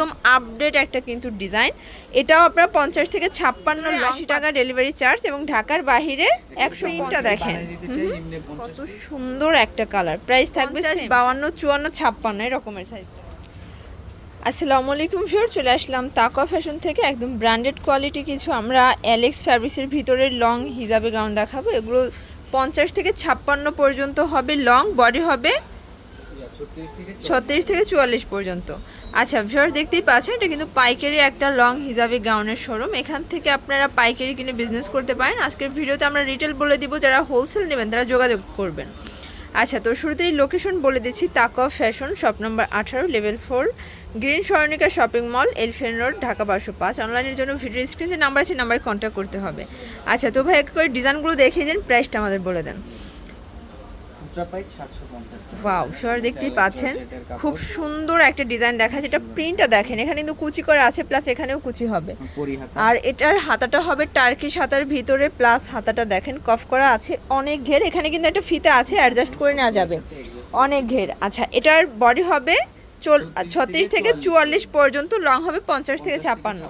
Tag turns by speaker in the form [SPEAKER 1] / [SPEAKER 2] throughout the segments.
[SPEAKER 1] একদম আপডেট একটা কিন্তু ডিজাইন এটাও আপনার পঞ্চাশ থেকে ছাপ্পান্ন আশি টাকা ডেলিভারি চার্জ এবং ঢাকার বাহিরে একশো ইনটা দেখেন। কত সুন্দর একটা কালার প্রাইস থাকবে বাউান্ন চুয়ান্ন ছাপ্পান্ন এরকমের সাইজটা আসসালামু আলাইকুম স্যার চলে আসলাম তাকা ফ্যাশন থেকে। একদম ব্র্যান্ডেড কোয়ালিটি কিছু আমরা অ্যালেক্স ফ্যাব্রিক্সের ভিতরে লং হিজাবে গাউন দেখাবো। এগুলো পঞ্চাশ থেকে ছাপ্পান্ন পর্যন্ত হবে লং বডি হবে ছত্রিশ থেকে চুয়াল্লিশ পর্যন্ত। আচ্ছা ভিউয়ার্স দেখতেই পাচ্ছেন, এটা কিন্তু পাইকারি একটা লং হিজাবি গাউনের শোরুম এখান থেকে আপনারা পাইকারি কিনে বিজনেস করতে পারেন। আজকের ভিডিওতে আমরা রিটেল বলে দিব, যারা হোলসেল নেবেন, তারা যোগাযোগ করবেন। আচ্ছা তো শুরুতেই লোকেশন বলে দিচ্ছি তাকা ফ্যাশন শপ নম্বর আঠারো level four green Swarnika shopping mall elephant road Dhaka বারোশো পাঁচ। অনলাইনের জন্য ভিডিও স্ক্রিনে নাম্বার আছে নাম্বারে কন্ট্যাক্ট করতে হবে। আচ্ছা তো ভাই, এক করে ডিজাইনগুলো দেখিয়ে দিন প্রাইসটা আমাদের বলে দেন। ওয়াও শর দেখতেই পাচ্ছেন। খুব সুন্দর একটা ডিজাইন দেখা এটা প্রিন্টটা দেখেন। এখানে কিন্তু কুচি করা আছে প্লাস এখানেও কুচি হবে। আর এটার হাতাটা হবে টার্কিশ হাতার ভিতরে প্লাস হাতাটা দেখেন কফ করা আছে। অনেক ঘের। এখানে কিন্তু একটা ফিতা আছে অ্যাডজাস্ট করে নেওয়া যাবে। অনেক ঘের। আচ্ছা এটার বডি হবে চল ছত্রিশ থেকে চুয়াল্লিশ। পর্যন্ত লং হবে পঞ্চাশ থেকে ছাপ্পান্ন।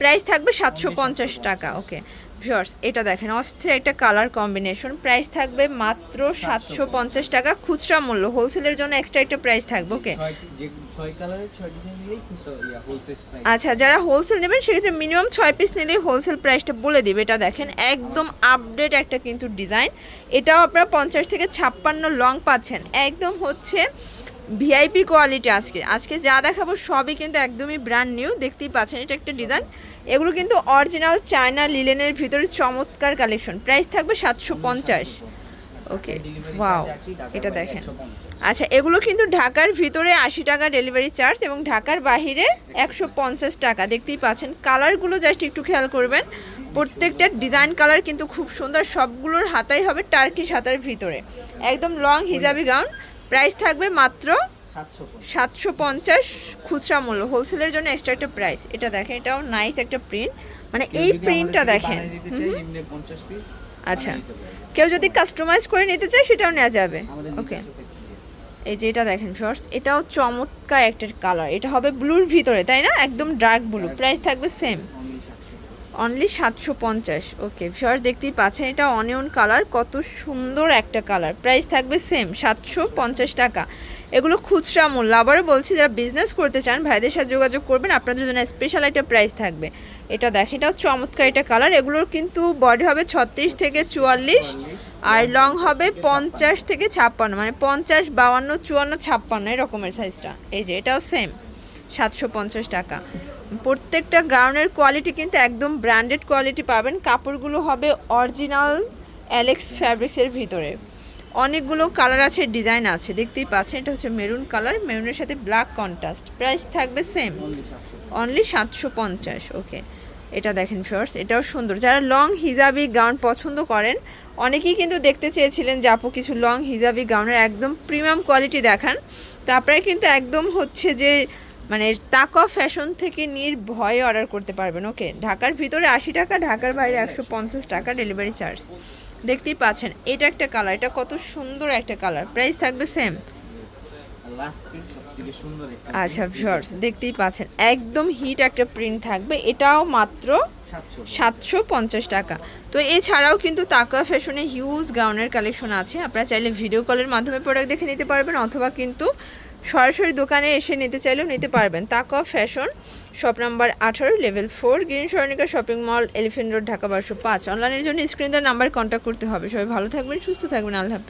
[SPEAKER 1] প্রাইস থাকবে সাতশো পঞ্চাশ টাকা ওকে ভিউয়ার্স এটা দেখেন অস্থির একটা কালার কম্বিনেশন প্রাইস থাকবে মাত্র সাতশো পঞ্চাশ টাকা। খুচরা মূল্য হোলসেলের জন্য এক্সট্রা একটা প্রাইস থাকবে ওকে আচ্ছা যারা হোলসেল নেবেন সেক্ষেত্রে মিনিমাম ছয় পিস নিলেই হোলসেল প্রাইসটা বলে দিবে। এটা দেখেন একদম আপডেট একটা কিন্তু ডিজাইন এটাও আপনারা পঞ্চাশ থেকে ছাপ্পান্ন লং পাচ্ছেন। একদম হচ্ছে ভিআইপি কোয়ালিটি আজকে। আজকে যা দেখাবো সবই কিন্তু একদমই ব্র্যান্ড নিউ দেখতেই পাচ্ছেন, এটা একটা ডিজাইন এগুলো কিন্তু অরিজিনাল চায়না লিলেনের ভিতরে চমৎকার কালেকশন প্রাইস থাকবে সাতশো পঞ্চাশ। ওকে ওয়াও এটা দেখেন। আচ্ছা এগুলো কিন্তু ঢাকার ভিতরে আশি টাকা ডেলিভারি চার্জ এবং ঢাকার বাহিরে একশো পঞ্চাশ টাকা। দেখতেই পাচ্ছেন কালারগুলো জাস্ট একটু খেয়াল করবেন। প্রত্যেকটা ডিজাইন কালার কিন্তু খুব সুন্দর। সবগুলোর হাতাই হবে টার্কিশ হাতার ভিতরে। একদম লং হিজাবি গাউন প্রাইস থাকবে মাত্র সাতশো পঞ্চাশ। খুচরা মূল্য। হোলসেলের জন্য এক্সট্রা একটা প্রাইস এটা দেখেন এটাও নাইস একটা প্রিন্ট মানে এই প্রিন্টটা দেখেন। আচ্ছা। কেউ যদি কাস্টমাইজ করে নিতে চায় সেটাও নেওয়া যাবে। ওকে এই যে এটা দেখেন শর্টস এটাও চমৎকার একটা কালার এটা হবে ব্লুর ভিতরে তাই না? একদম ডার্ক ব্লু প্রাইস থাকবে সেম অনলি সাতশো পঞ্চাশ। ওকে শর্টস দেখতেই পাচ্ছেন, এটা অনিয়ন কালার কত সুন্দর একটা কালার প্রাইস থাকবে সেম সাতশো পঞ্চাশ টাকা। এগুলো খুচরা মূল্য। আবারও বলছি, যারা বিজনেস করতে চান, ভাইদের সাথে যোগাযোগ করবেন, আপনাদের জন্য স্পেশাল একটা প্রাইস থাকবে। এটা দেখেন, এটাও চমৎকার একটা কালার এগুলোর কিন্তু বডি হবে ছত্রিশ থেকে চুয়াল্লিশ, আর লং হবে পঞ্চাশ থেকে ছাপ্পান্ন মানে পঞ্চাশ, বাউান্ন, চুয়ান্ন, ছাপ্পান্ন, এরকমের সাইজটা এই যে, এটাও সেম সাতশো পঞ্চাশ টাকা। প্রত্যেকটা গাউনের কোয়ালিটি কিন্তু একদম ব্র্যান্ডেড কোয়ালিটি পাবেন। কাপড়গুলো হবে অরিজিনাল অ্যালেক্স ফ্যাব্রিক্সের ভিতরে। অনেকগুলো কালার আছে ডিজাইন আছে। দেখতেই পাচ্ছেন, এটা হচ্ছে মেরুন কালার মেরুনের সাথে ব্ল্যাক কন্ট্রাস্ট প্রাইস থাকবে সেম অনলি সাতশো পঞ্চাশ ওকে এটা দেখেন ফার্স এটাও সুন্দর। যারা লং হিজাবি গাউন পছন্দ করেন, অনেকেই কিন্তু দেখতে চেয়েছিলেন যে আপু কিছু লং হিজাবি গাউনের একদম প্রিমিয়াম কোয়ালিটি দেখান। তো আপনারা কিন্তু একদম হচ্ছে যে মানে তাকা ফ্যাশন থেকে নির্ভয়ে অর্ডার করতে পারবেন ওকে? ঢাকার ভিতরে আশি টাকা ঢাকার বাইরে একশো পঞ্চাশ টাকা ডেলিভারি চার্জ দেখতেই পাচ্ছেন এটা একটা কালার এটা কত সুন্দর একটা কালার প্রাইস থাকবে সেম আচ্ছা শর্টস দেখতেই পাচ্ছেন একদম হিট একটা প্রিন্ট থাকবে এটাও মাত্র সাতশো। পঞ্চাশ টাকা। তো এছাড়াও কিন্তু তাকা ফ্যাশনে হিউজ গাউনের কালেকশন আছে আপনারা চাইলে ভিডিও কলের মাধ্যমে প্রোডাক্ট দেখে নিতে পারবেন অথবা কিন্তু সরাসরি দোকানে এসে নিতে চাইলেও নিতে পারবেন। তাক অফ ফ্যাশন, শপ নাম্বার আঠারো, level four, green Swarnika shopping mall, elephant road, Dhaka বারোশো পাঁচ। অনলাইনের জন্য স্ক্রিন দেওয়ার নাম্বার কন্ট্যাক্ট করতে হবে। সবাই ভালো থাকবেন, সুস্থ থাকবেন। আল্লাহ